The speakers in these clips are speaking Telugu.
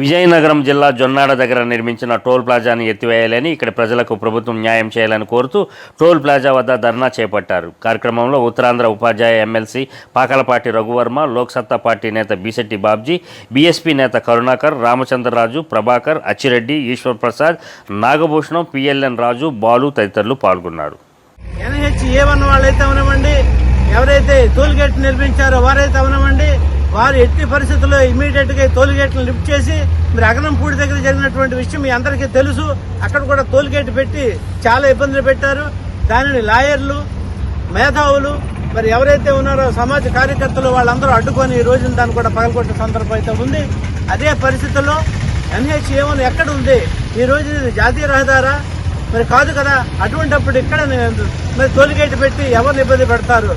విజయనగరం జిల్లా జొన్నాడ దగ్గర నిర్మించిన టోల్ ప్లాజాని ఎత్తివేయాలని ఇక్కడ ప్రజలకు ప్రభుత్వం న్యాయం చేయాలని కోరుతూ టోల్ ప్లాజా వద్ద ధర్నా చేపట్టారు. కార్యక్రమంలో ఉత్తరాంధ్ర ఉపాధ్యాయ ఎమ్మెల్సీ పాకలపాటి రఘువర్మ లోక్సత్తా పార్టీ నేత బీసెట్టి బాబ్జీ బీఎస్పీ నేత కరుణాకర్ రామచంద్రరాజు ప్రభాకర్ అచ్చిరెడ్డి ఈశ్వర్ ప్రసాద్ నాగభూషణం పిఎల్ఎన్ రాజు బాలు తదితరులు పాల్గొన్నారు. ఎన్హెచ్ వన్ వాళ్ళైతే ఎవరైతే టోల్ గేట్ నిర్మించారో వారైతే అవనమండి. వారు ఎట్టి పరిస్థితుల్లో ఇమీడియట్గా టోల్గేట్ను లిఫ్ట్ చేసి మీరు అగనంపూడి దగ్గర జరిగినటువంటి విషయం మీ అందరికీ తెలుసు. అక్కడ కూడా టోల్గేట్ పెట్టి చాలా ఇబ్బందులు పెట్టారు. దానిని లాయర్లు మేధావులు మరి ఎవరైతే ఉన్నారో సమాజ కార్యకర్తలు వాళ్ళందరూ అడ్డుకొని ఈ రోజున దాన్ని కూడా పగలగొట్టిన సందర్భం అయితే ఉంది. అదే పరిస్థితుల్లో ఎన్హెచ్ఏఓన్ ఎక్కడ ఉంది? ఈ రోజు ఇది జాతీయ రహదారా? మరి కాదు కదా అటువంటప్పుడు ఇక్కడ మరి తోలిగేటు పెట్టి ఎవరిని ఇబ్బంది పెడతారు?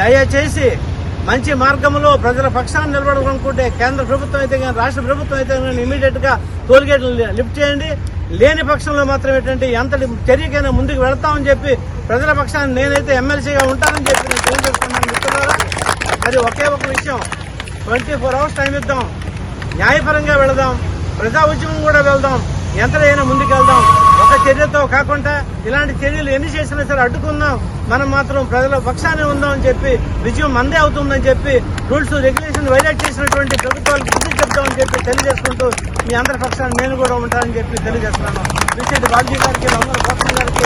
దయచేసి మంచి మార్గంలో ప్రజల పక్షాన్ని నిలబడాలనుకుంటే కేంద్ర ప్రభుత్వం అయితే కానీ రాష్ట్ర ప్రభుత్వం అయితే కానీ ఇమీడియట్గా టోల్గేట్లు లిఫ్ట్ చేయండి. లేని పక్షంలో మాత్రం ఏంటంటే ఎంతటి చర్యకైనా ముందుకు వెళతామని చెప్పి ప్రజల పక్షాన్ని నేనైతే ఎమ్మెల్సీగా ఉంటానని చెప్పి నేను తెలియజేస్తున్నాను మిత్రులారా. మరి ఒకే ఒక విషయం ట్వంటీ ఫోర్ అవర్స్ టైం ఇద్దాం. న్యాయపరంగా వెళదాం. ప్రజా ఉద్యమం కూడా వెళ్దాం. ఎంతైనా ముందుకు వెళ్దాం. ఒక చర్యతో కాకుండా ఇలాంటి చర్యలు ఎన్ని చేసినా సరే అడ్డుకుందాం మనం మాత్రం ప్రజల పక్షానే ఉందాం అని చెప్పి విజయం మందే అవుతుందని చెప్పి రూల్స్ రెగ్యులేషన్ వైలేట్ చేసినటువంటి ప్రభుత్వాలు బుద్ధి చెప్తామని చెప్పి తెలియజేసుకుంటూ మీ అందరి పక్షాన్ని నేను కూడా ఉంటానని చెప్పి తెలియజేస్తున్నాను. విషయం బాబ్జీ గారికి గారికి